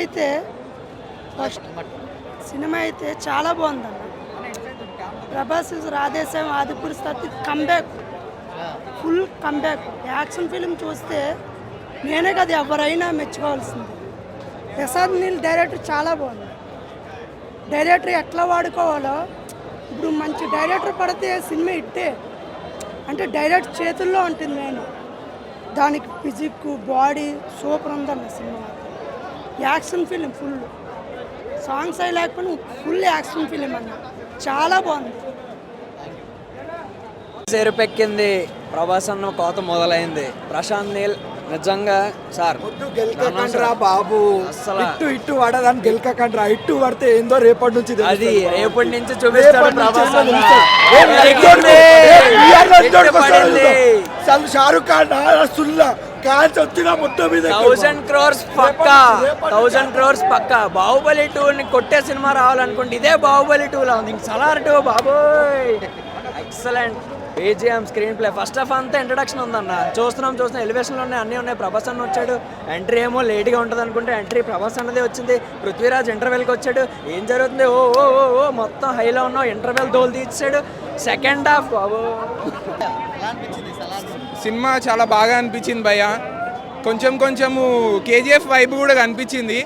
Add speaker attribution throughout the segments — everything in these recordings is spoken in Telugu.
Speaker 1: అయితే ఫస్ట్ సినిమా అయితే చాలా బాగుందన్న. ప్రభాస్ రాధేశ్యాం ఆదిపురి స్థితి comeback full comeback action film చూస్తే నేనే కదా ఎవరైనా మెచ్చుకోవాల్సింది. ప్రసాద్ నీల్ డైరెక్టర్ చాలా బాగుంది. డైరెక్టర్ ఎట్లా వాడుకోవాలో ఇప్పుడు మంచి డైరెక్టర్ పడితే సినిమా ఇట్టే అంటే డైరెక్ట్ చేతుల్లో ఉంటుంది నేను దానికి ఫిజిక్ బాడీ సూపర్ ఉందన్న cinema. Action film full songs అయి లేకపోయినా ఫుల్ యాక్షన్ ఫిలిం అన్న చాలా బాగుంది
Speaker 2: ఎరుపెక్కింది ప్రభాస్ అన్న కోత మొదలైంది ప్రశాంత్ నీల్ నిజంగా సార్
Speaker 3: గెలకకండ్రా బాబు
Speaker 2: అస్సల.
Speaker 3: ఇట్టు ఇట్టు పడదని గెలకకండ్రా ఇట్టు పడితే ఏందో రేపటి నుంచి
Speaker 2: అది. రేపటి నుంచి చూపిస్తాడు ప్రభాస్.
Speaker 3: అసలు షారుఖ్ ఖాన్ సుల్లా వచ్చిన మొత్తం మీద
Speaker 2: థౌజండ్ క్రోర్స్ పక్కా. థౌజండ్ క్రోర్స్ పక్కా. బాహుబలి టూ ని కొట్టే సినిమా రావాలనుకుంటే ఇదే బాహుబలి టూ లా ఉంది. సలార్ టూ బాబోయ్. ఎక్సలెంట్ ఏజిఎం స్క్రీన్ ప్లే ఫస్ట్ ఆఫ్ అంతా ఇంట్రడక్షన్ ఉందన్న. చూస్తున్నాం చూస్తున్నాం. ఎలివేషన్లు ఉన్నాయి అన్నీ ఉన్నాయి. ప్రభాస్ అన్న వచ్చాడు. ఎంట్రీ ఏమో లేట్గా ఉంటుంది అనుకుంటే ఎంట్రీ ప్రభాస్ అన్నదే వచ్చింది. పృథ్వీరాజ్ ఇంటర్వెల్కి వచ్చాడు. ఏం జరుగుతుంది? ఓ ఓ ఓ మొత్తం హైలో ఉన్నాం ఇంటర్వెల్ దోలు తీసాడు సెకండ్ హాఫ్
Speaker 4: సినిమా చాలా బాగా అనిపించింది భయ్య. కొంచెం కొంచెము కేజీఎఫ్ వైబ్ కూడా కనిపించింది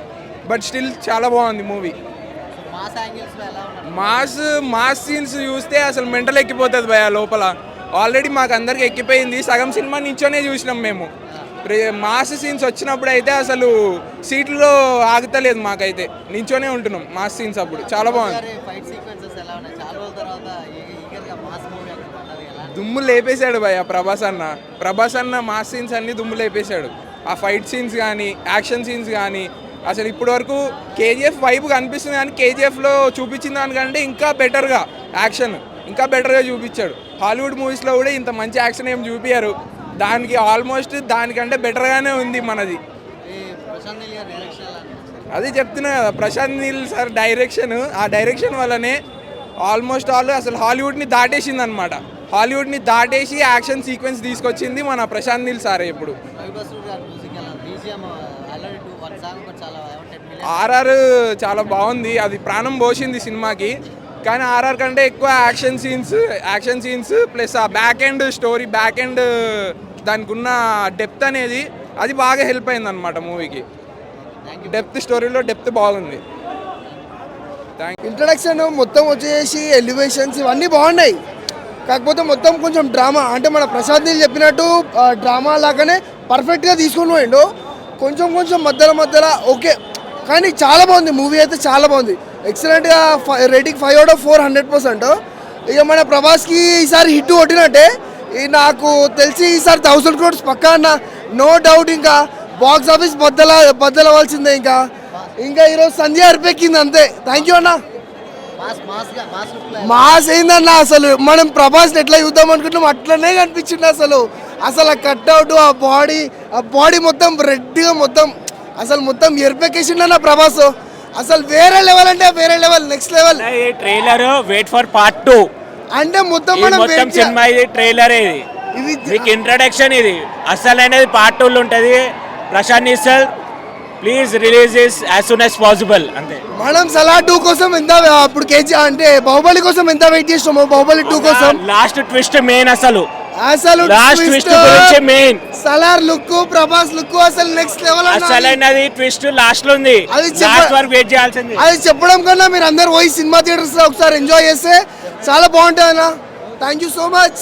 Speaker 4: బట్ స్టిల్ చాలా బాగుంది మూవీ మాస్ మాస్ సీన్స్ చూస్తే అసలు మెంటల్ ఎక్కిపోతుంది భయ్య లోపల. ఆల్రెడీ మాకు అందరికి ఎక్కిపోయింది సగం సినిమా నించోనే చూసినాం మేము. మాస్ సీన్స్ వచ్చినప్పుడు అయితే అసలు సీట్లో ఆగుతలేదు మాకైతే. నించోనే ఉంటున్నాం మాస్ సీన్స్ అప్పుడు. చాలా బాగుంది. దుమ్ము లేపేశాడు భయ్య ప్రభాస్ అన్న. ప్రభాస్ అన్న మాస్ సీన్స్ అన్ని దుమ్ము లేపేశాడు. ఆ ఫైట్ సీన్స్ కానీ యాక్షన్ సీన్స్ కానీ అసలు ఇప్పటి వరకు కేజీఎఫ్ వైపు కనిపిస్తుంది కానీ కేజీఎఫ్లో చూపించిన దానికంటే ఇంకా బెటర్గా యాక్షన్ ఇంకా బెటర్గా చూపించాడు. హాలీవుడ్ మూవీస్లో కూడా ఇంత మంచి యాక్షన్ ఏం చూపించారు దానికి ఆల్మోస్ట్ దానికంటే బెటర్గానే ఉంది మనది. అదే చెప్తున్నా కదా ప్రశాంత్ నీల్ సార్ డైరెక్షన్ ఆ డైరెక్షన్ వల్లనే ఆల్మోస్ట్ ఆల్ అసలు హాలీవుడ్ని దాటేసింది అనమాట హాలీవుడ్ని దాటేసి యాక్షన్ సీక్వెన్స్ తీసుకొచ్చింది మన ప్రశాంత్ నీల్ సారే ఇప్పుడు. ఆర్ఆర్ చాలా బాగుంది అది ప్రాణం పోసింది సినిమాకి. కానీ ఆర్ఆర్ కంటే ఎక్కువ action scenes action scenes plus ఆ back end story back end దానికి ఉన్న డెప్త్ అనేది అది బాగా హెల్ప్ అయింది అనమాట మూవీకి. డెప్త్ స్టోరీలో డెప్త్ బాగుంది.
Speaker 5: ఇంట్రడక్షన్ మొత్తం వచ్చేసి ఎలివేషన్స్ ఇవన్నీ బాగున్నాయి. కాకపోతే మొత్తం కొంచెం డ్రామా అంటే మన ప్రసాద్ నీళ్ళు చెప్పినట్టు డ్రామా లాగానే పర్ఫెక్ట్గా తీసుకొని పోయిండు. కొంచెం కొంచెం మధ్యలో మధ్యలో ఓకే కానీ చాలా బాగుంది మూవీ అయితే చాలా బాగుంది. ఎక్సలెంట్గా rating five out of four hundred percent ఇక మన ప్రభాస్కి ఈసారి హిట్ కొట్టినట్టే నాకు తెలిసి ఈసారి థౌసండ్ క్రోడ్స్ పక్కా అన్న. నో డౌట్ ఇంకా బాక్స్ ఆఫీస్ బద్దల బద్దలవలసిందే ఇంకా. ఇంకా ఈరోజు సంధ్య అరిపెక్కింది అంతే. థ్యాంక్ యూ అన్న.
Speaker 6: మాస్
Speaker 5: ఏందన్న అసలు? మనం ప్రభాస్ ఎట్లా చూద్దాం అనుకుంటున్నాం అట్లనే కనిపించింది అసలు. అసలు ఆ కట్అవుట్ ఆ బాడీ ఆ బాడీ మొత్తం రెడ్గా మొత్తం అసలు మొత్తం ఎరిపెక్కేసిండన్న ప్రభాస్. అసలు వేరే లెవెల్ అంటే వేరే level next level
Speaker 7: trailer wait for part two
Speaker 5: అంటే మొత్తం మనం
Speaker 7: మొత్తం సినిమా ఇది ట్రైలర్ ఇది. మీకు ఇంట్రడక్షన్ ఇది. అసలైనది పార్ట్ టూలో ఉంటుంది. Prashanth Neel please release is as soon as possible అంతే.
Speaker 5: మనం సలా టూ కోసం ఎంత అప్పుడు కేజీ అంటే బాహుబలి కోసం ఎంత వెయిట్ చేస్తామో బాహుబలి టూ కోసం.
Speaker 7: లాస్ట్ ట్విస్ట్ మెయిన్ అసలు.
Speaker 5: అసలు
Speaker 7: లాస్ట్ ట్విస్ట్ గురించి main
Speaker 5: Salaar look Prabhas look అసలు నెక్స్ట్ లెవెల్
Speaker 7: అసలైనది ట్విస్ట్ లాస్ట్లో ఉంది.
Speaker 5: అది
Speaker 7: లాస్ట్ వరకు వెయిట్ చేయాల్సింది.
Speaker 5: అది చెప్పడం కన్నా మీరు అందరు పోయి సినిమా థియేటర్స్లో ఒకసారి ఎంజాయ్ చేస్తే చాలా బాగుంటుంది అన్న. Thank you so much